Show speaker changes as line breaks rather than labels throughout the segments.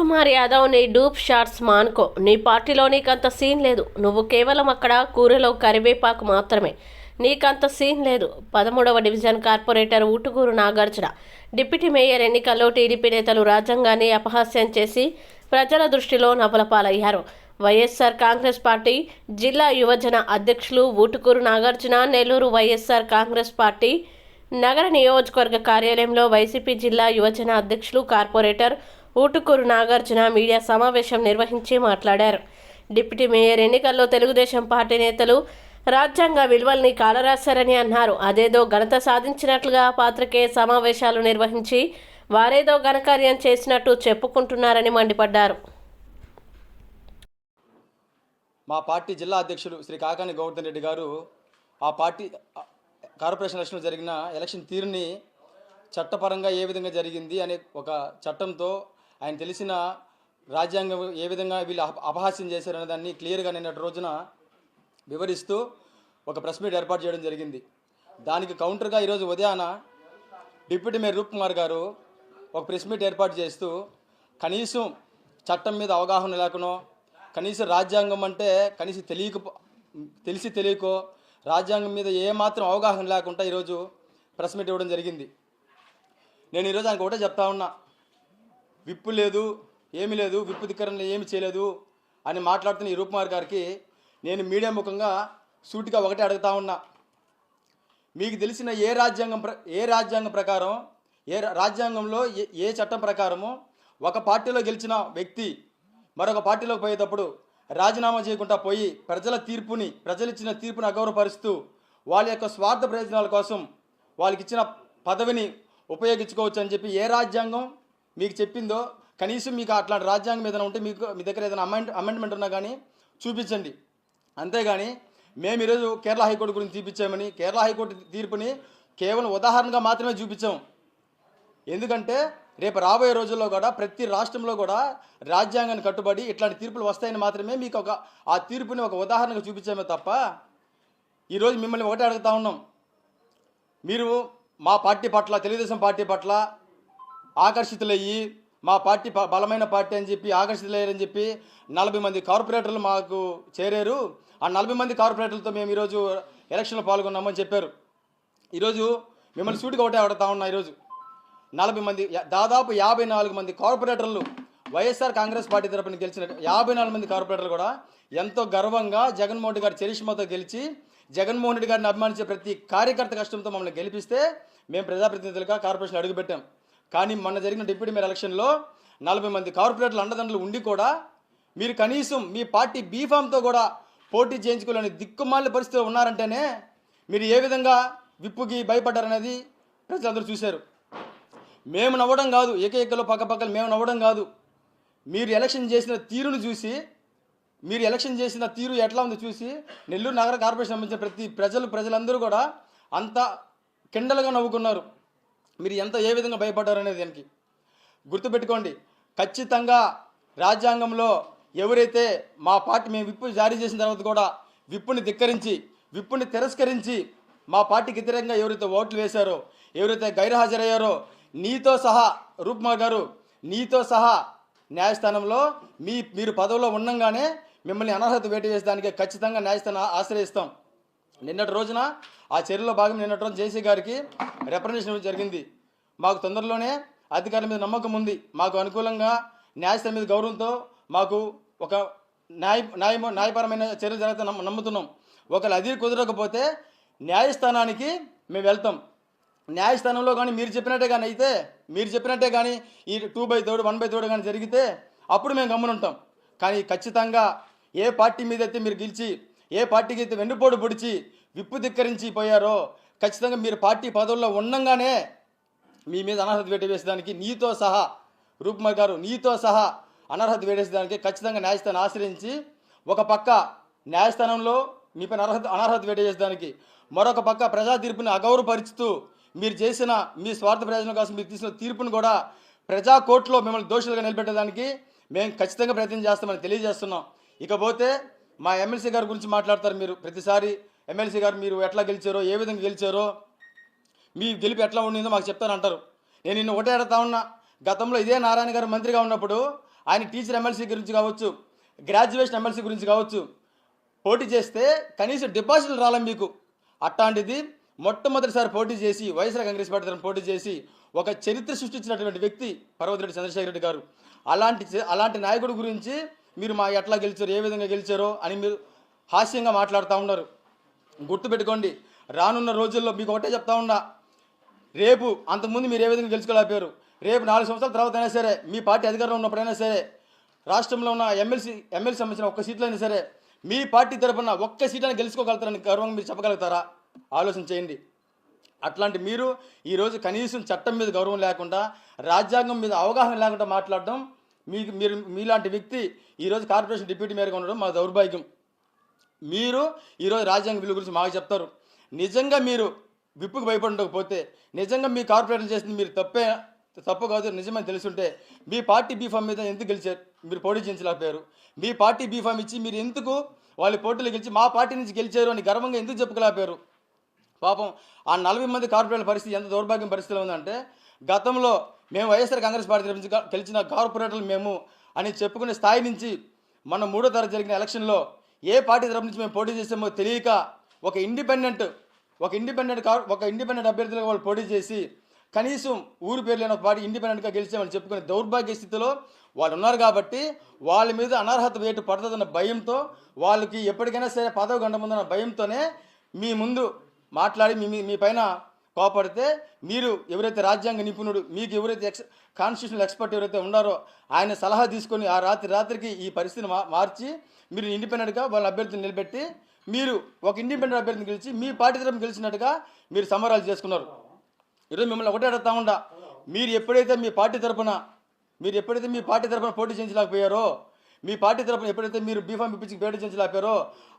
కుమార్ యాదవ్ నీ dupe shots మానుకో. నీ పార్టీలో నీకంత సీన్ లేదు. నువ్వు కేవలం అక్కడ కూరలో కరివేపాకు మాత్రమే. నీకంత సీన్ లేదు. పదమూడవ division corporator Ootuguru Nagarjuna deputy mayor ఎన్నికల్లో టీడీపీ నేతలు రాజ్యాంగాన్ని అపహాస్యం చేసి ప్రజల దృష్టిలో నవలపాలయ్యారు. వైఎస్ఆర్ కాంగ్రెస్ పార్టీ జిల్లా యువజన అధ్యక్షులు Utukuru Nagarjuna Nellore YSR Congress party నగర నియోజకవర్గ కార్యాలయంలో వైసీపీ జిల్లా యువజన అధ్యక్షులు కార్పొరేటర్ ఊటుకూరు నాగార్జున మీడియా సమావేశం నిర్వహించి మాట్లాడారు. డిప్యూటీ మేయర్ ఎన్నికల్లో తెలుగుదేశం పార్టీ నేతలు రాజ్యాంగ విలువల్ని కాలరాశారని అన్నారు. అదేదో ఘనత సాధించినట్లుగా పాత్రకే సమావేశాలు నిర్వహించి వారేదో ఘనకార్యం చేసినట్టు చెప్పుకుంటున్నారని మండిపడ్డారు.
మా పార్టీ జిల్లా అధ్యక్షులు శ్రీ కాకాని గౌతమ్ రెడ్డి గారు ఆ పార్టీ కార్పొరేషన్ ఎలక్షన్లో జరిగిన ఎలక్షన్ తీరుని చట్టపరంగా ఏ విధంగా జరిగింది అనే ఒక చట్టంతో ఆయన తెలిసిన రాజ్యాంగం ఏ విధంగా వీళ్ళు అపహాస్యం చేశారనే దాన్ని క్లియర్గా నిన్నటి రోజున వివరిస్తూ ఒక ప్రెస్ మీట్ ఏర్పాటు చేయడం జరిగింది. దానికి కౌంటర్గా ఈరోజు ఉదయాన డిప్యూటీ మేయర్ రూప్ కుమార్ గారు ఒక ప్రెస్ మీట్ ఏర్పాటు చేస్తూ కనీసం చట్టం మీద అవగాహన లేకనో కనీసం రాజ్యాంగం అంటే కనీసం తెలియక తెలిసి తెలియకో రాజ్యాంగం మీద ఏమాత్రం అవగాహన లేకుండా ఈరోజు ప్రెస్ మీట్ ఇవ్వడం జరిగింది. నేను ఈరోజు ఆయనకు ఒకటే చెప్తా ఉన్నా. విప్పు లేదు ఏమీ లేదు విప్పు ధిక్కరణ ఏమి చేయలేదు అని మాట్లాడుతున్న ఈ రూపుమార్ గారికి నేను మీడియా ముఖంగా సూటిగా ఒకటే అడుగుతా ఉన్నా. మీకు తెలిసిన ఏ రాజ్యాంగం ప్ర ఏ రాజ్యాంగం ప్రకారం ఏ రా- రాజ్యాంగంలో ఏ ఏ చట్టం ప్రకారము ఒక పార్టీలో గెలిచిన వ్యక్తి మరొక పార్టీలోకి పోయేటప్పుడు రాజీనామా చేయకుండా పోయి ప్రజల తీర్పుని ప్రజలు ఇచ్చిన తీర్పుని అగౌరవపరుస్తూ వాళ్ళ యొక్క స్వార్థ ప్రయోజనాల కోసం వాళ్ళకి ఇచ్చిన పదవిని ఉపయోగించుకోవచ్చు అని చెప్పి ఏ రాజ్యాంగం మీకు చెప్పిందో కనీసం మీకు అట్లాంటి రాజ్యాంగం ఏదైనా ఉంటే మీకు మీ దగ్గర ఏదైనా అమెండ్ అమెండ్మెంట్ ఉన్నా కానీ చూపించండి. అంతేగాని మేము ఈరోజు కేరళ హైకోర్టు గురించి చూపించామని కేరళ హైకోర్టు తీర్పుని కేవలం ఉదాహరణగా మాత్రమే చూపించాం. ఎందుకంటే రేపు రాబోయే రోజుల్లో కూడా ప్రతి రాష్ట్రంలో కూడా రాజ్యాంగాన్ని కట్టుబడి ఇట్లాంటి తీర్పులు వస్తాయని మాత్రమే మీకు ఒక ఆ తీర్పుని ఒక ఉదాహరణగా చూపించామే తప్ప ఈరోజు మిమ్మల్ని ఒకటే అడుగుతా ఉన్నాం. మీరు మా పార్టీ పట్ల తెలుగుదేశం పార్టీ పట్ల ఆకర్షితులయ్యి మా పార్టీ బలమైన పార్టీ అని చెప్పి ఆకర్షితులయ్యారని చెప్పి నలభై మంది కార్పొరేటర్లు మాకు చేరారు. ఆ నలభై మంది కార్పొరేటర్లతో మేము ఈరోజు ఎలక్షన్లో పాల్గొన్నామని చెప్పారు. ఈరోజు మిమ్మల్ని సూటిగా ఒకటే అడుగుతా ఉన్నా ఈరోజు. నలభై మంది దాదాపు యాభై నాలుగు మంది కార్పొరేటర్లు వైఎస్ఆర్ కాంగ్రెస్ పార్టీ తరపున గెలిచిన యాభై నాలుగు మంది కార్పొరేటర్లు కూడా ఎంతో గర్వంగా జగన్మోహన్ రెడ్డి గారి చరిష్మాతో గెలిచి జగన్మోహన్ రెడ్డి గారిని అభిమానించే ప్రతి కార్యకర్త కష్టంతో మమ్మల్ని గెలిపిస్తే మేము ప్రజాప్రతినిధులుగా కార్పొరేషన్ అడుగుపెట్టాం. కానీ మొన్న జరిగిన డిప్యూటీ మేయర్ ఎలక్షన్లో నలభై మంది కార్పొరేటర్లు అండదండలు ఉండి కూడా మీరు కనీసం మీ పార్టీ బీఫామ్తో కూడా పోటీ చేయించుకోలేని దిక్కుమాలిన పరిస్థితిలో ఉన్నారంటేనే మీరు ఏ విధంగా విప్పుకి భయపడ్డారనేది ప్రజలందరూ చూశారు. మేము నవ్వడం కాదు ఏకైకలో పక్కపక్కలు మేము నవ్వడం కాదు. మీరు ఎలక్షన్ చేసిన తీరును చూసి మీరు ఎలక్షన్ చేసిన తీరు ఎట్లా ఉందో చూసి నెల్లూరు నగర కార్పొరేషన్ సంబంధించిన ప్రతి ప్రజలు ప్రజలందరూ కూడా అంత కిండలుగా నవ్వుకున్నారు. మీరు ఎంత ఏ విధంగా భయపడ్డారు అనేది దానికి గుర్తుపెట్టుకోండి. ఖచ్చితంగా రాజ్యాంగంలో ఎవరైతే మా పార్టీ మేము విప్పు జారీ చేసిన తర్వాత కూడా విప్పుని ధిక్కరించి విప్పుని తిరస్కరించి మా పార్టీకి వ్యతిరేకంగా ఎవరైతే ఓట్లు వేశారో ఎవరైతే గైర్హాజరయ్యారో నీతో సహా రూప్మా గారు నీతో సహా న్యాయస్థానంలో మీ మీరు పదవిలో ఉండంగానే మిమ్మల్ని అనర్హత వేటు వేసేదానికి ఖచ్చితంగా న్యాయస్థానం ఆశ్రయిస్తాం. నిన్నటి రోజున ఆ చర్యలో భాగం నిన్నటి రోజు జేసీ గారికి రిప్రజెంటేషన్ జరిగింది. మాకు తొందరలోనే అధికారుల మీద నమ్మకం ఉంది. మాకు అనుకూలంగా న్యాయస్థానం మీద గౌరవంతో మాకు ఒక న్యాయ న్యాయ న్యాయపరమైన చర్యలు జరుగుతా నమ్మ నమ్ముతున్నాం. ఒకవేళ అది కుదరకపోతే న్యాయస్థానానికి మేము వెళ్తాం. న్యాయస్థానంలో కానీ మీరు చెప్పినట్టే కానీ అయితే మీరు చెప్పినట్టే కానీ ఈ two by third one by third కానీ జరిగితే అప్పుడు మేము గమ్మునుంటాం. కానీ ఖచ్చితంగా ఏ పార్టీ మీద అయితే మీరు గెలిచి ఏ పార్టీకి అయితే వెన్నుపోటు పొడిచి విప్పు ధిక్కరించి పోయారో ఖచ్చితంగా మీరు పార్టీ పదవుల్లో ఉండంగానే మీ మీద అనర్హత వేట వేసేదానికి నీతో సహా రూప్కుమార్ గారు నీతో సహా అనర్హత వేటేసేదానికి ఖచ్చితంగా న్యాయస్థానం ఆశ్రయించి ఒక పక్క న్యాయస్థానంలో మీపైన అర్హత అనర్హత వేట చేసేదానికి మరొక పక్క ప్రజా తీర్పుని అగౌరవపరుచుతూ మీరు చేసిన మీ స్వార్థ ప్రయోజనం కోసం మీరు తీసిన తీర్పును కూడా ప్రజా కోర్టులో మిమ్మల్ని దోషులుగా నిలబెట్టడానికి మేము ఖచ్చితంగా ప్రయత్నం చేస్తామని తెలియజేస్తున్నాం. ఇకపోతే మా ఎమ్మెల్సీ గారి గురించి మాట్లాడతారు మీరు ప్రతిసారి. ఎమ్మెల్సీ గారు మీరు ఎట్లా గెలిచారో ఏ విధంగా గెలిచారో మీ గెలుపు ఎట్లా ఉండిందో మాకు చెప్తారంటారు నేను నిన్ను ఒకటే అడుగుతా ఉన్నా. గతంలో ఇదే నారాయణ గారు మంత్రిగా ఉన్నప్పుడు ఆయన టీచర్ ఎమ్మెల్సీ గురించి కావచ్చు గ్రాడ్యుయేషన్ ఎమ్మెల్సీ గురించి కావచ్చు పోటీ చేస్తే కనీసం డిపాజిట్లు రాలే మీకు. అట్లాంటిది మొట్టమొదటిసారి పోటీ చేసి వైఎస్ఆర్ కాంగ్రెస్ పార్టీ తరఫున పోటీ చేసి ఒక చరిత్ర సృష్టించినటువంటి వ్యక్తి పర్వతిరెడ్డి చంద్రశేఖర రెడ్డి గారు. అలాంటి అలాంటి నాయకుడి గురించి మీరు మా ఎట్లా గెలిచారు ఏ విధంగా గెలిచారో అని మీరు హాస్యంగా మాట్లాడుతూ ఉన్నారు. గుర్తుపెట్టుకోండి రానున్న రోజుల్లో మీకు ఒకటే చెప్తా ఉన్నా. రేపు అంతకుముందు మీరు ఏ విధంగా గెలుచుకోలేకపోయారు రేపు నాలుగు సంవత్సరాల తర్వాత అయినా సరే మీ పార్టీ అధికారంలో ఉన్నప్పుడైనా సరే రాష్ట్రంలో ఉన్న ఎమ్మెల్సీ ఎమ్మెల్సీ సంబంధించిన ఒక్క సీట్లో అయినా సరే మీ పార్టీ తరపున ఒక్క సీట్ని గెలుచుకోగలుగుతారని గర్వంగా మీరు చెప్పగలుగుతారా? ఆలోచన చేయండి. అట్లాంటి మీరు ఈరోజు కనీసం చట్టం మీద గౌరవం లేకుండా రాజ్యాంగం మీద అవగాహన లేకుండా మాట్లాడడం మీకు మీరు మీలాంటి వ్యక్తి ఈరోజు కార్పొరేషన్ డిప్యూటీ మేరకు ఉండడం మా దౌర్భాగ్యం. మీరు ఈరోజు రాజ్యాంగ విలువ గురించి మాకు చెప్తారు. నిజంగా మీరు విప్పుకు భయపడకపోతే నిజంగా మీ కార్పొరేషన్ చేసింది మీరు తప్పే తప్పు కాదు నిజమని తెలుసుంటే మీ పార్టీ బీఫామ్ మీద ఎందుకు గెలిచారు? మీరు పోటీ చేయించలేకపోయారు. మీ పార్టీ బీఫామ్ ఇచ్చి మీరు ఎందుకు వాళ్ళ పోటీలు గెలిచి మా పార్టీ నుంచి గెలిచారు అని గర్వంగా ఎందుకు చెప్పుకోలేకపోయారు? పాపం ఆ నలభై మంది కార్పొరేట్ల పరిస్థితి ఎంత దౌర్భాగ్యం పరిస్థితిలో ఉందంటే గతంలో మేము వైఎస్ఆర్ కాంగ్రెస్ పార్టీ నుంచి గెలిచిన కార్పొరేటర్లు మేము అని చెప్పుకునే స్థాయి నుంచి మన మూడో తరగతి జరిగిన ఎలక్షన్లో ఏ పార్టీ తరపు నుంచి మేము పోటీ చేసామో తెలియక ఒక ఇండిపెండెంట్ ఒక ఇండిపెండెంట్ కార్ ఒక ఇండిపెండెంట్ అభ్యర్థులుగా వాళ్ళు పోటీ చేసి కనీసం ఊరు పేరు లేని ఒక పార్టీ ఇండిపెండెంట్గా గెలిచామని చెప్పుకునే దౌర్భాగ్య స్థితిలో వాళ్ళు ఉన్నారు కాబట్టి వాళ్ళ మీద అనర్హత వేటు పడుతుందన్న భయంతో వాళ్ళకి ఎప్పటికైనా సరే పదవి గంట ముందన్న భయంతోనే మీ ముందు మాట్లాడి మీ- మీ పైన కోపడితే మీరు ఎవరైతే రాజ్యాంగ నిపుణుడు మీకు ఎవరైతే ఎక్స్ కాన్స్టిట్యూషనల్ ఎక్స్పర్ట్ ఎవరైతే ఉన్నారో ఆయన సలహా తీసుకొని ఆ రాత్రి రాత్రికి ఈ పరిస్థితిని మా మార్చి మీరు ఇండిపెండెంట్గా వాళ్ళ అభ్యర్థిని నిలబెట్టి మీరు ఒక ఇండిపెండెంట్ అభ్యర్థిని గెలిచి మీ పార్టీ తరఫున గెలిచినట్టుగా మీరు సమరాలు చేసుకున్నారు. ఈరోజు మిమ్మల్ని ఒకటే అడుగుతా ఉండా మీరు ఎప్పుడైతే మీ పార్టీ తరఫున మీరు ఎప్పుడైతే మీ పార్టీ తరపున పోటీ చేయించలేకపోయారో మీ పార్టీ తరపున ఎప్పుడైతే మీరు బీఫామ్ ఇప్పించి పోటీ చేయించలేకపోయారో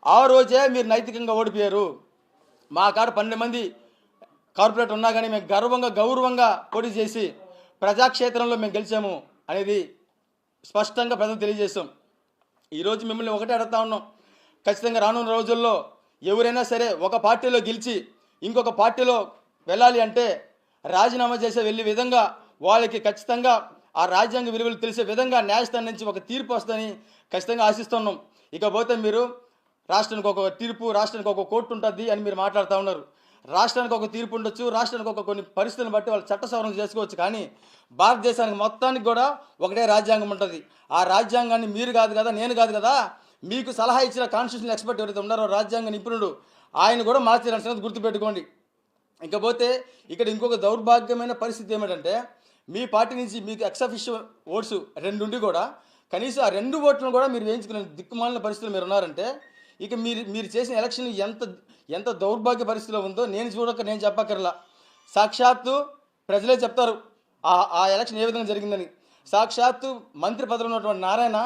ఆ రోజే మీరు నైతికంగా ఓడిపోయారు. మా కాడ పన్నెండు మంది కార్పొరేట్ ఉన్నా కానీ మేము గర్వంగా గౌరవంగా పోటీ చేసి ప్రజాక్షేత్రంలో మేము గెలిచాము అనేది స్పష్టంగా ప్రజలు తెలియజేస్తాం. ఈరోజు మిమ్మల్ని ఒకటే అడుగుతా ఉన్నాం. ఖచ్చితంగా రానున్న రోజుల్లో ఎవరైనా సరే ఒక పార్టీలో గెలిచి ఇంకొక పార్టీలో వెళ్ళాలి అంటే రాజీనామా చేసే వెళ్ళే విధంగా వాళ్ళకి ఖచ్చితంగా ఆ రాజ్యాంగ విలువలు తెలిసే విధంగా న్యాయస్థానం నుంచి ఒక తీర్పు వస్తుందని ఖచ్చితంగా ఆశిస్తున్నాం. ఇకపోతే మీరు రాష్ట్రానికి ఒక తీర్పు రాష్ట్రానికి ఒక కోర్టు ఉంటుంది అని మీరు మాట్లాడుతూ ఉన్నారు. రాష్ట్రానికి ఒక తీర్పు ఉండొచ్చు రాష్ట్రానికి ఒక కొన్ని పరిస్థితులను బట్టి వాళ్ళు చట్ట సవరణ చేసుకోవచ్చు. కానీ భారతదేశానికి మొత్తానికి కూడా ఒకటే రాజ్యాంగం ఉంటుంది. ఆ రాజ్యాంగాన్ని మీరు కాదు కదా నేను కాదు కదా మీకు సలహా ఇచ్చిన కాన్స్టిట్యూషన్ ఎక్స్పర్ట్ ఎవరైతే ఉన్నారో రాజ్యాంగ నిపుణుడు ఆయన కూడా మార్చారని సంగతి గుర్తుపెట్టుకోండి. ఇకపోతే ఇక్కడ ఇంకొక దౌర్భాగ్యమైన పరిస్థితి ఏమిటంటే మీ పార్టీ నుంచి మీకు ఎక్సఫిషియల్ ఓట్స్ రెండు ఉండి కూడా కనీసం ఆ రెండు ఓట్లను కూడా మీరు వేయించుకునే దిక్కుమాలిన పరిస్థితులు మీరు ఉన్నారంటే ఇక మీరు మీరు చేసిన ఎలక్షన్ ఎంత ఎంత దౌర్భాగ్య పరిస్థితిలో ఉందో నేను చూడక నేను చెప్పక్కర్లా. సాక్షాత్తు ప్రజలే చెప్తారు ఆ ఆ ఎలక్షన్ ఏ విధంగా జరిగిందని. సాక్షాత్తు మంత్రి పదవిలో ఉన్నటువంటి నారాయణ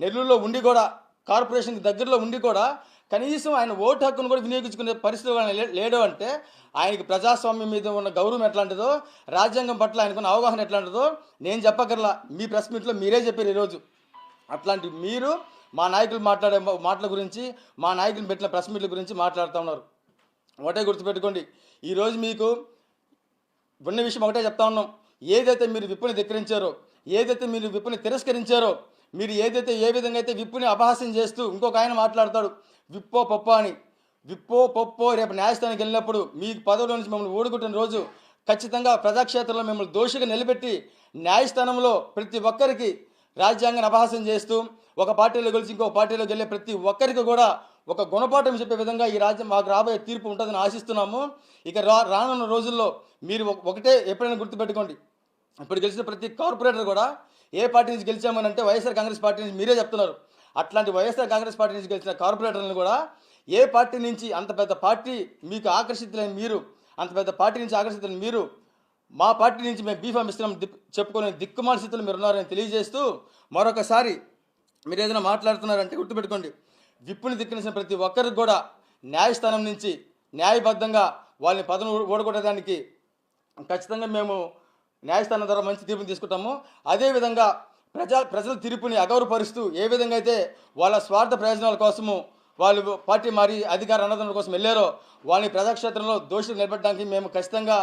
నెల్లూరులో ఉండి కూడా కార్పొరేషన్కి దగ్గరలో ఉండి కూడా కనీసం ఆయన ఓటు హక్కును కూడా వినియోగించుకునే పరిస్థితి ఆయన లే- లేడు అంటే ఆయనకి ప్రజాస్వామ్యం మీద ఉన్న గౌరవం ఎట్లాంటిదో రాజ్యాంగం పట్ల ఆయనకున్న అవగాహన ఎట్లాంటిదో నేను చెప్పగలలా మీ ప్రెస్ మీట్లో మీరే చెప్పారు ఈరోజు. అట్లాంటి మీరు మా నాయకులు మాట్లాడే మాటల గురించి మా నాయకులు పెట్టిన ప్రెస్ మీట్ల గురించి మాట్లాడుతూ ఉన్నారు. ఒకటే గుర్తుపెట్టుకోండి ఈరోజు మీకు ఉన్న విషయం ఒకటే చెప్తా ఉన్నాం. ఏదైతే మీరు విప్పుని ధిక్కరించారో ఏదైతే మీరు విప్పుని తిరస్కరించారో మీరు ఏదైతే ఏ విధంగా అయితే విప్పుని అపహాస్యం చేస్తూ ఇంకొక ఆయన మాట్లాడతాడు విప్పో పప్పో అని. విప్పో పప్పో రేపు న్యాయస్థానానికి వెళ్ళినప్పుడు మీ పదవిలో నుంచి మిమ్మల్ని ఓడుకుంటున్న రోజు ఖచ్చితంగా ప్రజాక్షేత్రంలో మిమ్మల్ని దోషిగా నిలబెట్టి న్యాయస్థానంలో ప్రతి ఒక్కరికి రాజ్యాంగాన్ని అపహాస్యం చేస్తూ ఒక పార్టీలో గెలిచి ఇంకో పార్టీలోకి వెళ్ళే ప్రతి ఒక్కరికి కూడా ఒక గుణపాఠం చెప్పే విధంగా ఈ రాజ్యం మాకు రాబోయే తీర్పు ఉంటుందని ఆశిస్తున్నాము. ఇక రా రానున్న రోజుల్లో మీరు ఒకటే ఎప్పుడైనా గుర్తుపెట్టుకోండి. ఇప్పుడు గెలిచిన ప్రతి కార్పొరేటర్ కూడా ఏ పార్టీ నుంచి గెలిచామని అంటే వైఎస్ఆర్ కాంగ్రెస్ పార్టీ నుంచి మీరే చెప్తున్నారు. అట్లాంటి వైఎస్ఆర్ కాంగ్రెస్ పార్టీ నుంచి గెలిచిన కార్పొరేటర్లను కూడా ఏ పార్టీ నుంచి అంత పెద్ద పార్టీ మీకు ఆకర్షితులైన మీరు అంత పెద్ద పార్టీ నుంచి ఆకర్షితులైన మీరు మా పార్టీ నుంచి మేము బీఫామ్ ఇస్తున్నాం దిక్ చెప్పుకునే దిక్కుమాల స్థితిలో మీరు ఉన్నారని తెలియజేస్తూ మరొకసారి మీరు ఏదైనా మాట్లాడుతున్నారంటే గుర్తుపెట్టుకోండి. విప్పుని దిక్కిన ప్రతి ఒక్కరికి కూడా న్యాయస్థానం నుంచి న్యాయబద్ధంగా వాళ్ళని పదను ఓడగొట్టడానికి ఖచ్చితంగా మేము న్యాయస్థానం ద్వారా మంచి తీర్పుని తీసుకుంటాము. అదేవిధంగా ప్రజా ప్రజల తీర్పుని అగౌరవపరుస్తూ ఏ విధంగా అయితే వాళ్ళ స్వార్థ ప్రయోజనాల కోసము వాళ్ళు పార్టీ మారి అధికార అన్నదానం కోసం వెళ్ళారో వాళ్ళని ప్రజాక్షేత్రంలో దోషులు నిలబెట్టడానికి మేము ఖచ్చితంగా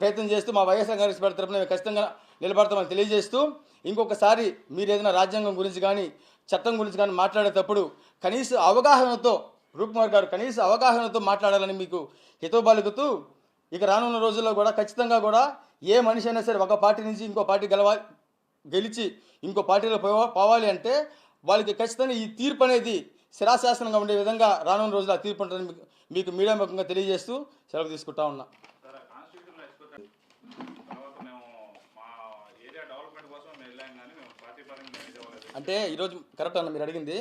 ప్రయత్నం చేస్తూ మా వైఎస్ఆర్ కాంగ్రెస్ పార్టీ తరఫున మేము ఖచ్చితంగా నిలబడతామని తెలియజేస్తూ ఇంకొకసారి మీరు ఏదైనా రాజ్యాంగం గురించి కానీ చట్టం గురించి కానీ మాట్లాడేటప్పుడు కనీస అవగాహనతో రూప్కుమార్ గారు కనీస అవగాహనతో మాట్లాడాలని మీకు హితోబాలుకుతూ ఇక రానున్న రోజుల్లో కూడా ఖచ్చితంగా కూడా ఏ మనిషి అయినా సరే ఒక పార్టీ నుంచి ఇంకో పార్టీ గెలవా గెలిచి ఇంకో పార్టీలో పోవాలి అంటే వాళ్ళకి ఖచ్చితంగా ఈ తీర్పు అనేది శిరాశాసనంగా ఉండే విధంగా రానున్న రోజుల్లో ఆ తీర్పు ఉంటుందని మీకు- మీకు మీడియా ముఖంగా తెలియజేస్తూ సెలవు తీసుకుంటా ఉన్నా
సార్ కాన్స్టిట్యూషన్ ఎక్స్పెక్ట్ తర్వాత మేము మా ఏరియా డెవలప్మెంట్ కోసం మేము వెళ్ళాం కానీ మేము పార్టీ పరంగా మేము ఇది అవ్వలేదు
అంటే ఈరోజు కరెక్ట్ అన్న మీరు అడిగింది.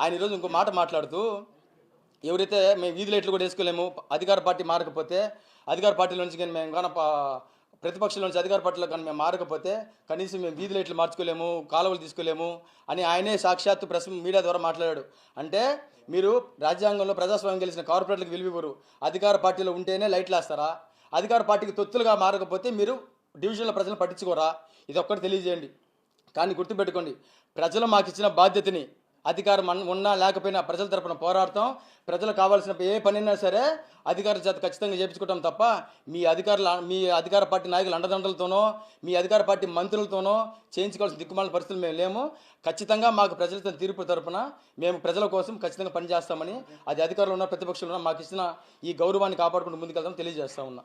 ఆయన ఈరోజు ఇంకో మాట మాట్లాడుతూ ఎవరైతే మేము వీధి లైట్లు కూడా వేసుకోలేము అధికార పార్టీ మారకపోతే అధికార పార్టీలో నుంచి కానీ మేము కానీ ప్రతిపక్షంలో నుంచి అధికార పార్టీలో కానీ మేము మారకపోతే కనీసం మేము వీధి లైట్లు మార్చుకోలేము కాలువలు తీసుకోలేము అని ఆయనే సాక్షాత్తు ప్రెస్ మీడియా ద్వారా మాట్లాడాడు. అంటే మీరు రాజ్యాంగంలో ప్రజాస్వామ్యం గెలిచిన కార్పొరేట్లకు విలువివ్వరు. అధికార పార్టీలో ఉంటేనే లైట్లు వేస్తారా? అధికార పార్టీకి తొత్తులుగా మారకపోతే మీరు డివిజన్లో ప్రజలను పట్టించుకోరా? ఇది ఒక్కటి తెలియజేయండి. కానీ గుర్తుపెట్టుకోండి. ప్రజలు మాకు ఇచ్చిన బాధ్యతని అధికారం అన్- ఉన్నా లేకపోయినా ప్రజల తరపున పోరాడతాం. ప్రజలకు కావాల్సిన ఏ పనైనా సరే అధికారుల చేత ఖచ్చితంగా చేపించుకుంటాం తప్ప మీ అధికారుల మీ అధికార పార్టీ నాయకుల అండదండలతోనో మీ అధికార పార్టీ మంత్రులతోనో చేయించుకోవాల్సిన దిక్కుమాల పరిస్థితులు మేము లేము. ఖచ్చితంగా మాకు ప్రజలతో తీర్పు తరపున మేము ప్రజల కోసం ఖచ్చితంగా పనిచేస్తామని అది అధికారులు ఉన్న ప్రతిపక్షంలో ఉన్న మాకు ఇచ్చిన ఈ గౌరవాన్ని కాపాడుకుంటూ ముందుకెళ్తాం తెలియజేస్తా ఉన్నా.